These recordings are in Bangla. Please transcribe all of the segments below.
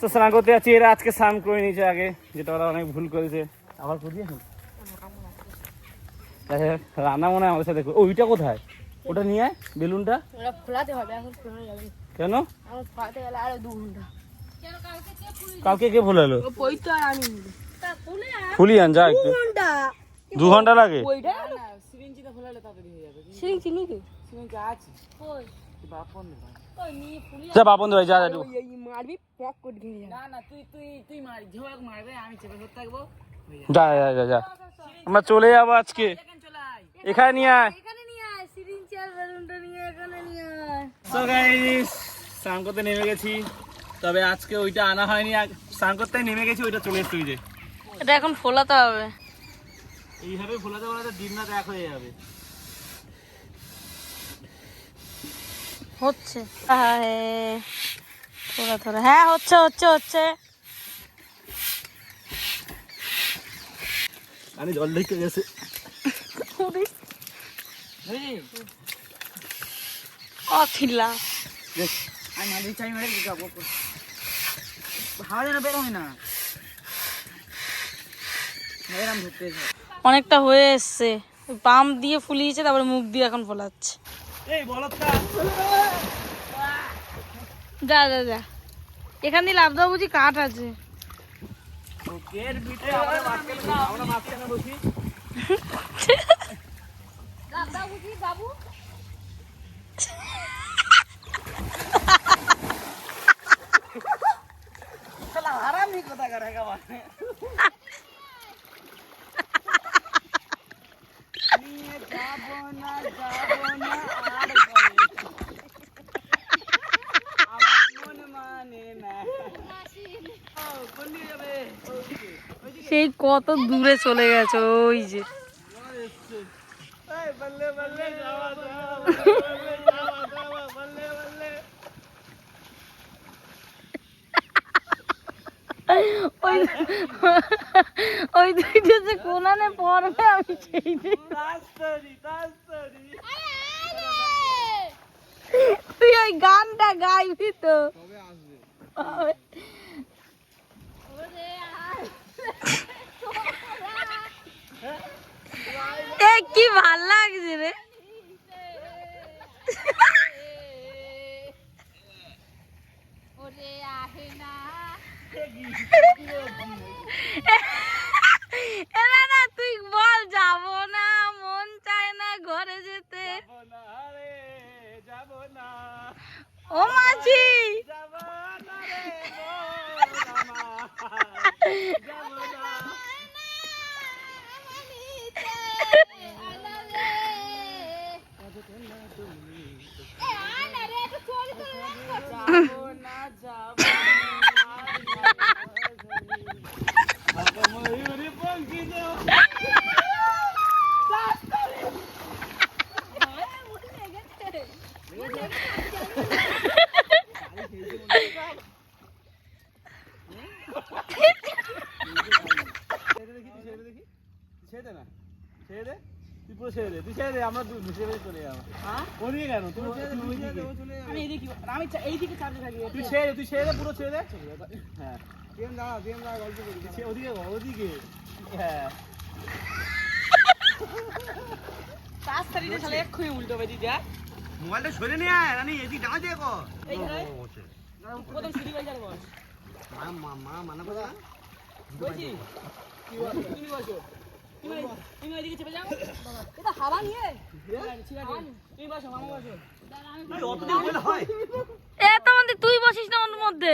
তো স্নান করতে যাচ্ছি। এরা আজকে স্নান করে নিয়েছে আগে যেটা ওরা অনেক ভুল করেছে। আবার করিয়ে রান্না মনে হয় আমাদের সাথে ওইটা কোথায়? ওটা নিয়ে আয় বেলুনটা। হবে এখন। কেন? এখন গেলে আরও দু ঘণ্টা। কালকে কে ভুলালো তো ফুলি আন যা একটু। দু ঘণ্টা। লাগে? সিরিঞ্জিটা ফোলালে তাড়াতাড়ি হয়ে যাবে সিরিং চিনি কি? সিরিঞ্জ আছে। বাপন যা বাপন ভাই যা যা একটু। ওই এই মারবি পক করে ঘিরে না না তুই তুই তুই মার ঝোঁক মারবে আমি চেপে ধরতে থাকব। যা যা যা যা। আমরা চলে যাব আজকে। এখানে নিয়ে আয়। গাইস স্নান করতে নেমে গেছি। তবে আজকে ওইটা আনা হয়নি স্নান করতে নেমে গেছি ওইটা চলে এসছে যে। এটা এখন ফোলাতে হবে। এইভাবে ভোলাতে ভোলাতে দিন না এক হয়ে যাবে। হচ্ছে। থোড়া থোড়া হ্যাঁ হচ্ছে হচ্ছে হচ্ছে। আমি জল দেখতে গেছে। ও খিল্লা আমি মারি চাই মারি যাব হাওয়া যেন বের হয় না। অনেকটা হয়ে এসছে। পাম্প দিয়ে ফুলিয়েছে তারপরে মুখ দিয়ে এখন ফোলাচ্ছে। যা যা যা। এখান দিয়ে লাভ দাও বুঝি কাঠ আছে। এর ভিতরে আমরা মাঝখানে আমরা মাঝখানে বসি হারামি কথা করে একেবারে নিয়ে যাব না যাব না আর ঘরে। আমার মন মানে না ও, কোন দিকে যাবে ওইদিকে। সেই কত দূরে চলে গেছে ওই যে। ওই দুইটা যে কোনানে পড়বে আমি সেই তুই ওই গানটা গাইবি তো। এ কি ভালো লাগছে রে? এরা না। তুই বল যাব না মন চায় না ঘরে যেতে। না যাব না। ও মাঝি। যাব না রে মন আমার। যাব না যাব না যাব বাবা ময়ূরী পঙ্খিজ ছেড়ে দে না। ছেড়ে দে। তুই পুরো ছেড়ে দে তুই ছেড়ে দে আমরা দু- ছেড়ে দে চলে যাব হ্যাঁ ওদিকে কেন তুই তুই আমি এইদিকে আমি এইদিকে চাপতে থাকি তুই ছেড়ে দে তুই ছেড়ে দে পুরো ছেড়ে দে হ্যাঁ কেন দাঁড়া কেন দাঁড়া গল্প করি ওদিকে ওদিকে হ্যাঁ পাঁচ শালা এক্ষুনি উল্টো বেদি যা মোবাইলটা সরে নিয়ে আয় রানি এদিক ডাঙা দিয়ে কর এইখানে সিঁড়ি বাজার বল মা মা মা মানা কথা বলছি তুমি বসো তুমি ওইদিকে চেপে যাও এটা হাওয়া নিয়ে ঠিক আছে তুমি বসো মামা বসো এই অত দিন বলে এ তো মধ্যে তুই বসিস না ওর মধ্যে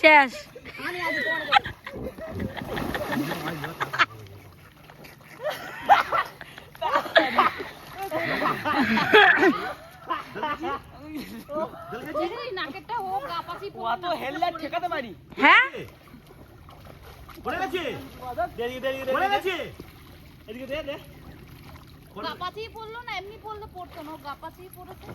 শেষ হেললে ঠেকাতে পারি। হ্যাঁ? পড়ে গেছে? দেরি দেরি পড়ে গেছে? এদিকে দে দে। গাপাচি পড়ল না এমনি পড়লে পড়তো না গাপাচি পড়েছে।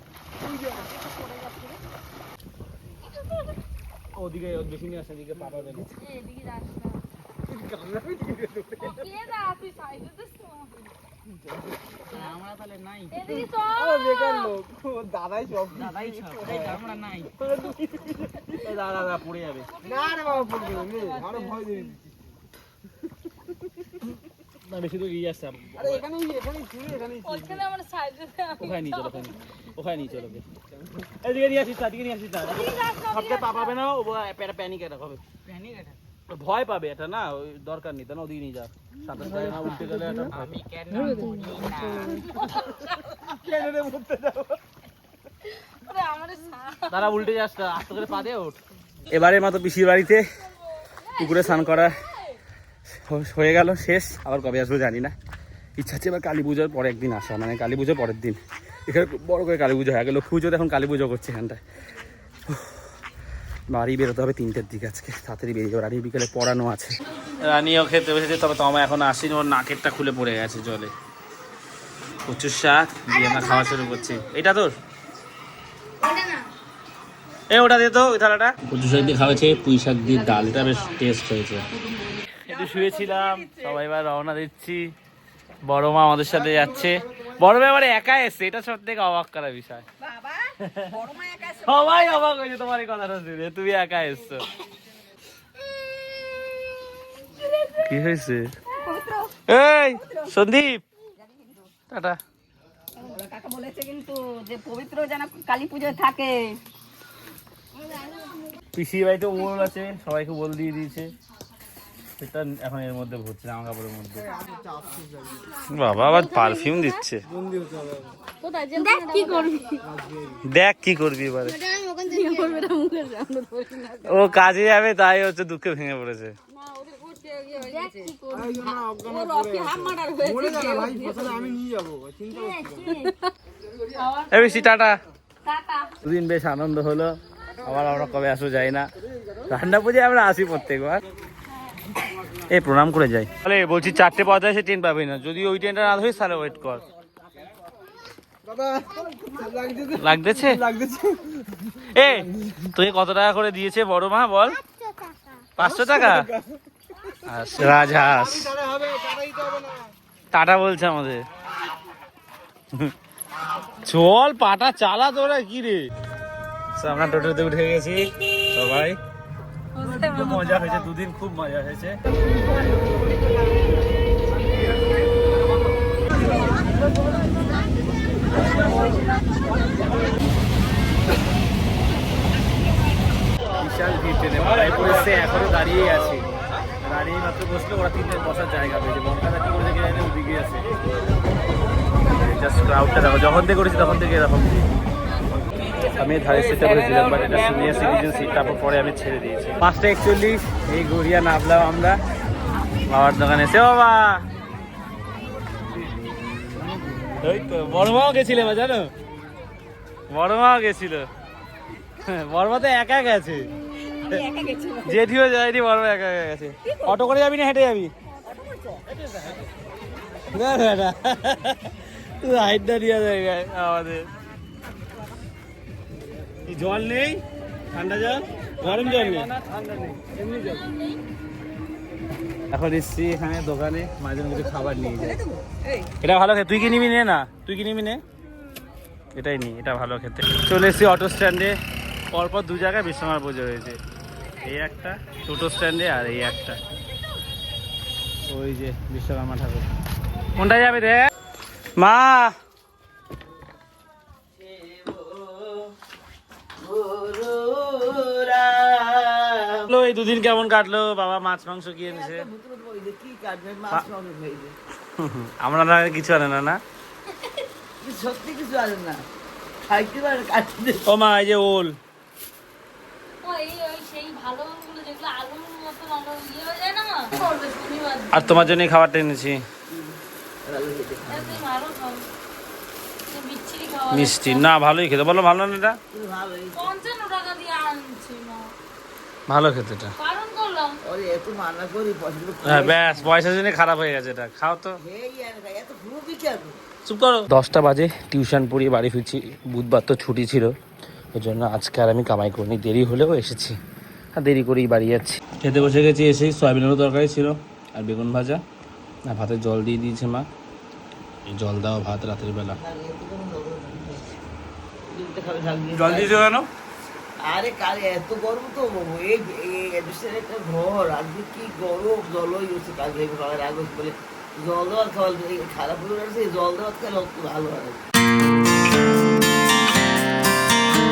ওদিকে বেশি নিয়ে আসে এদিকে পাপা দেবে। এদিকে যাস না কে যা তুই সাইডে দিস তো। আমরা তাহলে নাই। এদিকে চল বেকার লোক। ও দাদাই সব। দাদাই সব। আমরা না বেশি তো গিয়ে আসছে ওইখানে আমার সাইডে ওখানে নিয়ে চলো ওখানে ওখানে নিয়ে চলো। এদিকে নিয়ে আসিস এদিকে নিয়ে আসিস পা পাবে না ও প্যানিক অ্যাটাক হবে। ও ভয় পাবে এটা না? ওই দরকার নেই তা না ওদিকে নিয়ে যা। সাঁতার না উঠতে গেলে একটা ভয় পাবে। ওরে আমার সা- তারা উল্টে যাস আস্তে করে পা দিয়ে ওঠ এবারে মতো পিসির বাড়িতে পুকুরে স্নান করা হয়ে গেল শেষ। আবার কবে আসব জানি না। ইচ্ছা হচ্ছে এবার কালী পুজোর পরে একদিন আসা। মানে কালী পুজোর পরের দিন। এখানে খুব বড় করে কালী পুজো হয়ে গেল। পুজোতে এখন কালী পুজো করছে এখানটায়। বাড়ি বেরোতে হবে তিনটের দিকে আজকে। তাড়াতাড়ি বেরিয়ে যাব। রানী বিকেলে পড়ানো আছে। রানীও খেতে বসেছে তবে তোমার এখন আসিনি। ওর নাকেরটা খুলে পড়ে গেছে জলে। প্রচুর শাক দিয়ে আমরা খাওয়া শুরু করছি। এটা তোর? এ ওটা দে তো ওই থালাটা। কচু শাক দিয়ে খাওয়াছে পুঁই শাক দিয়ে ডাল এটা বেশ টেস্ট হয়েছে। একটু শুয়েছিলাম সবাই এবার রওনা দিচ্ছি। বড় মা আমাদের সাথে যাচ্ছে। বড় মা এবারে একা এসছে এটা সব থেকে অবাক করা বিষয়। সবাই অবাক হয়েছে তোমার এই কথাটা শুনে তুমি একা এসছো। কি হয়েছে? এই সন্দীপ। টাটা। কাকা বলেছে কিন্তু যে পবিত্র যেন কালী পুজোয় থাকে। পিসির বাড়িতে ওমর আছে সবাইকে বল দিয়ে দিয়েছে। সেটা এখন এর মধ্যে ভরছে জামা কাপড়ের মধ্যে। বাবা আবার পারফিউম দিচ্ছে। দেখ কি করবি। দেখ কি করবি এবারে। ও কাজে যাবে তাই হচ্ছে দুঃখে ভেঙে পড়েছে। বেশি টাটা। দুদিন বেশ আনন্দ হলো আবার আমরা কবে আসব যাই না। রান্না পুজো আমরা আসি প্রত্যেকবার। এই প্রণাম করে যাই। তাহলে বলছি চারটে পঁয়তাল্লিশে ট্রেন পাবি না। যদি ওই ট্রেনটা না ধরিস তাহলে ওয়েট কর। লাগতেছে? এ তুই কত টাকা করে দিয়েছে বড় মা বল? পাঁচশো টাকা? আচ্ছা, রাজহাঁস। টাটা বলছে আমাদের। চল পাটা চালা তোরা কি রে? আমরা টোটোতে উঠে গেছি সবাই। মজা হয়েছে দুদিন খুব মজা হয়েছে। বিশাল ভিড় ট্রেনে মাথায় পড়েছে এখনও দাঁড়িয়ে আছে। দাঁড়িয়ে মাত্র বসলে ওরা তিনটে বসার জায়গা পেয়েছে। বনকাটা কি করেছে কিনা ওদিকে আছে। জাস্ট ক্রাউডটা দেখো যখন থেকে করেছি তখন থেকে এরকম। আমি ধারে সিটটা বসেছিলাম বাট এটা সিনিয়র সিটিজেন সিট তারপর পরে আমি ছেড়ে দিয়েছি। পাঁচটা একচল্লিশ এই গড়িয়া নামলাম আমরা বাবার দোকানে। এসে ও বাবা! ওই তো বড় মাও গেছিল এবার জানো? বড় মাও গেছিল। বড় মা তো একা গেছে। জেঠিও যায়নি বড় একা একা গেছে। অটো করে যাবি না হেঁটে যাবি? না না না। হাইটটা নিয়ে যায় আমাদের। জল নেই? ঠান্ডা জল? গরম জল নেই? এখন এসছি এখানে দোকানে মাঝে মাঝে খাবার নিয়ে যাই। এটা ভালো খেতে। তুই কি নিবি নে না? তুই কি নিবি নে? এটাই নি এটা ভালো খেতে। চলে এসছি অটো স্ট্যান্ডে। পরপর দু জায়গায় বিশ্বমার পুজো হয়েছে। এই একটা টোটো স্ট্যান্ডে আর এই একটা। ওই যে বিশ্বকর্মা ঠাকুর। কোনটা যাবে রে? মা! দুদিন কেমন কাটলো? বাবা মাছ মাংস কি এনেছে? আমরা না কিছু আনে না না? সত্যি কিছু আছে না। খাইতে পারে কাটতে ও মা এই যে ওল। ও এই ওই সেই ভালো গুলো যেগুলো আলুর মতো লম্বা ইয়ে আর তোমার জন্য খাবারটা এনেছি। মিষ্টি। না ভালোই খেতে। বলো ভালো না এটা? পঞ্চান্ন টাকা দিয়ে আনছি না ভালো খেতে এটা। কারণ করলাম। ওরে এত মানা করি পছন্দ হ্যাঁ ব্যাস পয়সা জন্য খারাপ হয়ে গেছে এটা। খাও তো। এই আর এত ঘুরবি কেন চুপ করো। দশটা বাজে টিউশন পড়িয়ে বাড়ি ফিরছি। বুধবার তো ছুটি ছিল ওই জন্য আজকে আর আমি কামাই করিনি। দেরি হলেও এসেছি আর দেরি করেই বাড়ি যাচ্ছি। খেতে বসে গেছি এসেই সয়াবিনেরও তরকারি ছিল আর বেগুন ভাজা আর ভাতে জল দিয়ে দিয়েছে মা। এই জল দেওয়া ভাত রাতের বেলা জল দিয়েছ কেন? আরে কাল এত গরম তো, এই এই একটা ঘর, আজকে কি গরম জলই হচ্ছে কাল থেকে বলে, জল দেওয়ার খাওয়া খারাপ হয়ে গেছে, জল দেওয়ার খেলে ভালো হয়